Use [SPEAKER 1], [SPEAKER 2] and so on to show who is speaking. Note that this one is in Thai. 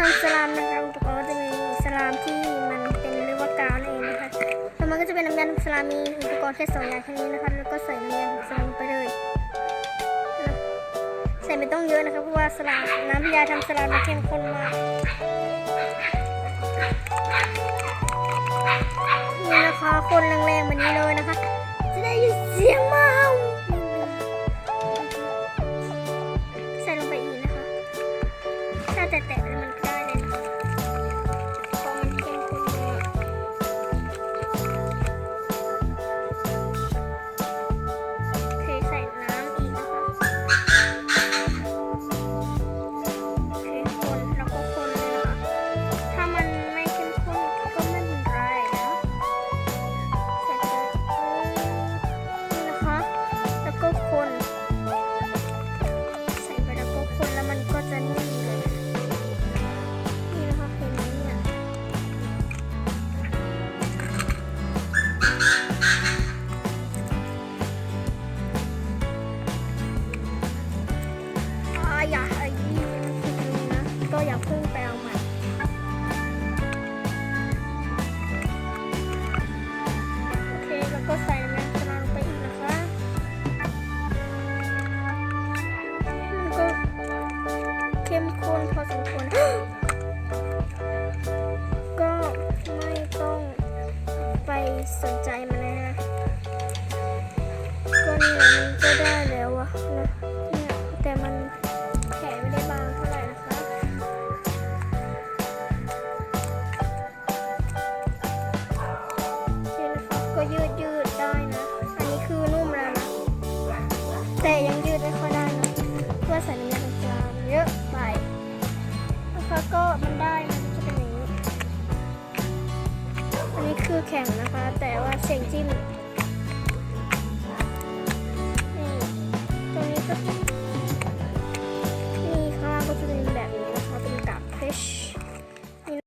[SPEAKER 1] ทำสลามนะคะอุปกรณ์ก็จะมีสลามที่มันเป็นเรียกว่ากาวนั่นเองนะคะแล้วมันก็จะเป็นน้ำยาทำสลามมีอุปกรณ์แค่สองอย่างแค่นี้นะคะแล้วก็ใส่น้ำยาทำสลามไปเลยใส่ไม่ต้องเยอะนะคะเพราะว่าสลามน้ำยาทำสลามมันเข้มข้นมากนี่นะคะคนแรงๆแบบนี้เลยนะคะ จะได้ยินเสียงมา ถ้าแตะๆแล้วมันก็ สนใจมันเลยนะก็นี่แหละมันก็ได้แล้วอะนะเนี่ยแต่มันแผลไม่ได้บางเท่าไหร่นะคะนี่นะคะก็ยืดยืดได้นะ อันนี้คือนุ่มแล้วนะแต่ยังยืดไม่ค่อยได้นะเพื่อใส่น้ำยาตรงกลางเยอะไปนะคะก็มันได้ นี้คือแข็งนะคะ แต่ว่าเสียงจิ้มนี่ตรงนี้ก็